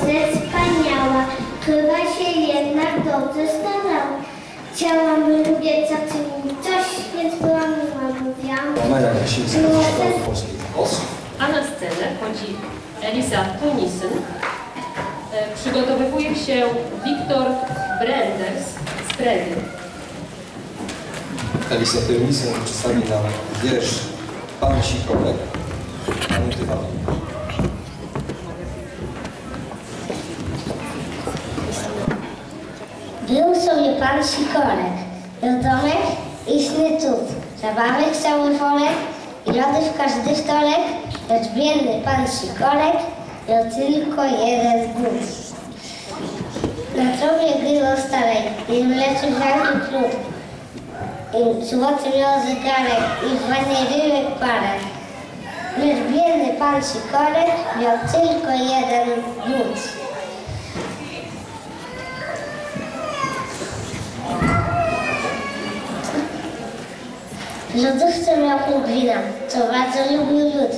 wspaniała, która się jednak dobrze starała. Chciałam lubię zaczynić coś, więc byłam miła, mówiłam. Maja Polskiej Głos. A na scenę wchodzi Elisa Tunisen. E, Przygotowywuje się Wiktor Brenders z Predy. Elisa Tyrmisen przedstawi nam wiersz Pan Sikorek. Minuty Wam. Był sobie pan Sikorek, miał domek i snytów, zabawek cały worek i lody w każdy wtorek, lecz biedny pan Sikorek miał tylko jeden but. Na trobie grywał starej i mleczył żarty plód. I złoty miał zegarek i w ładnej rybek parę. Lecz biedny pan Sikorek miał tylko jeden but. Lodówce miał pingwina, co bardzo lubił lód.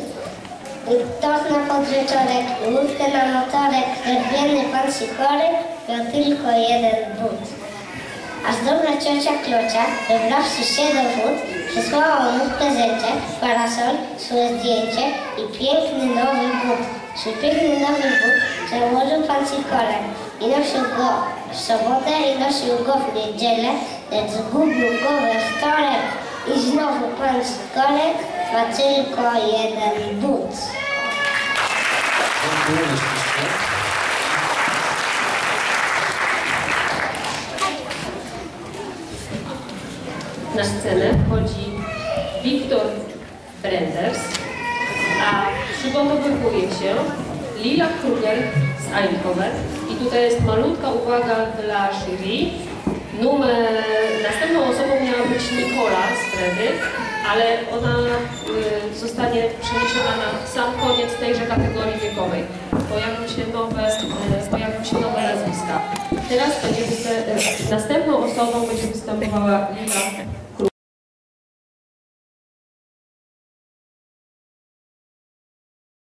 Tort na podwieczorek, łódkę na motorek, biedny pan Sikorek miał tylko jeden but. Aż dobra ciocia Klocia, wybrawszy się do wód, przysłała mu w prezencie parasol, swoje zdjęcie i piękny nowy but. Swój piękny nowy but założył pan Sikorek i nosił go w sobotę i nosił go w niedzielę, lecz zgubił go we wtorek. Pan Sikorek ma tylko jeden but. Na scenę wchodzi Wiktor Brenders, a przygotowywuje się Lila Kruger z Eindhoven. I tutaj jest malutka uwaga dla jury. Numer, następną osobą miała być Nikola z Fredy, ale ona y, zostanie przeniesiona na sam koniec tejże kategorii wiekowej. Pojawią się nowe, y, pojawią się nowe nazwiska. Teraz będzie y, następną osobą będzie występowała Lila